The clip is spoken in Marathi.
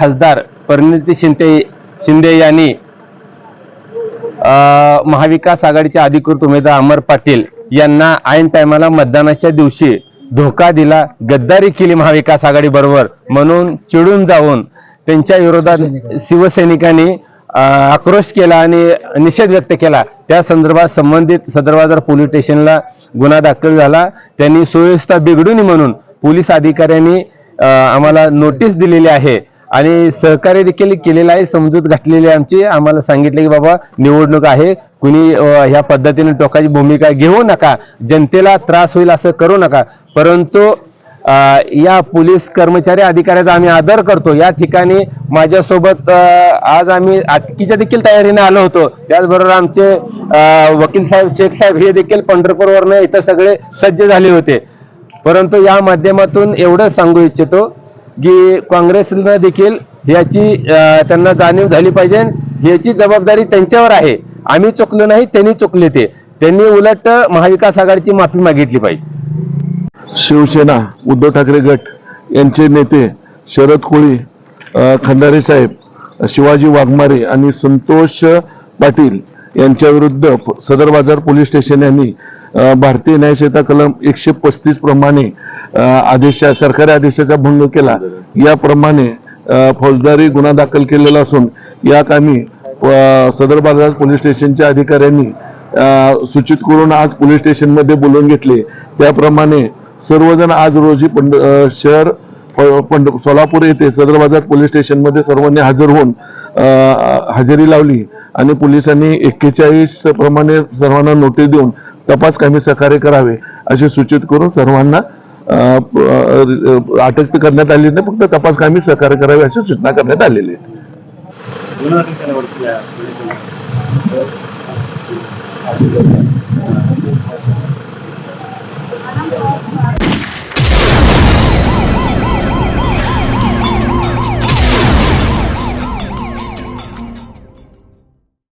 खासदार परिणिती शिंदे शिंदे यांनी महाविकास आघाडीचे अधिकृत उमेदवार अमर पाटील यांना ऐन टायमाला मतदानाच्या दिवशी धोका दिला गद्दारी केली महाविकास आघाडी बरोबर म्हणून चिडून जाऊन त्यांच्या विरोधात शिवसैनिकांनी आक्रोश केला आणि निषेध व्यक्त केला. त्या संदर्भात संबंधित सदर बाजार पोलीस स्टेशनला गुन्हा दाखल झाला. त्यांनी सुव्यवस्था बिघडू नये म्हणून पोलीस अधिकाऱ्यांनी आम्हाला नोटीस दिलेली आहे. आणि सहकार्य देखील केलेलं आहे समजूत घातलेली आहे आमची. आम्हाला सांगितले की बाबा निवडणूक आहे. कुणी ह्या पद्धतीने टोकाची भूमिका घेऊ नका. जनतेला त्रास होईल असं करू नका. परंतु या पोलीस कर्मचारी अधिकाऱ्याचा आम्ही आदर करतो. या ठिकाणी माझ्यासोबत आज आम्ही अटकीच्या देखील तयारीने आलो होतो. त्याचबरोबर आमचे वकील साहेब शेख साहेब हे देखील पंढरपूरवरनं इथं सगळे सज्ज झाले होते. परंतु या माध्यमातून एवढं सांगू इच्छितो की काँग्रेसनं देखील याची त्यांना जाणीव झाली पाहिजे. याची जबाबदारी त्यांच्यावर आहे. आम्ही चुकलो नाही त्यांनी चुकले ते. त्यांनी उलट महाविकास आघाडीची माफी मागितली पाहिजे. शिवसेना उद्धव ठाकरे गट यांचे नेते शरद कोळी खंडारे साहेब शिवाजी वाघमारे आणि संतोष पाटील यांच्या विरुद्ध सदर बाजार पोलीस स्टेशन यांनी भारतीय न्यायसंहिता कलम एकशे पस्तीस प्रमाणे आदेशा सरकारी आदेशाचा भंग केला. याप्रमाणे फौजदारी गुन्हा दाखल केलेला असून या कामी सदर बाजार पोलीस स्टेशनच्या अधिकाऱ्यांनी सूचित करून आज पोलीस स्टेशनमध्ये बोलवून घेतले. त्याप्रमाणे सर्वजण आज रोजी पंढ शहर प- सोलापूर येथे सदर बाजार पोलीस स्टेशनमध्ये सर्वांनी हजर होऊन हजेरी लावली आणि पोलिसांनी एक्केचाळीस प्रमाणे सर्वांना नोटीस देऊन तपास कामी सहकार्य करावे असे सूचित करून सर्वांना अटक करण्यात आली नाही फक्त तपास कामी सहकार्य करावे अशी सूचना करण्यात आलेली आहे.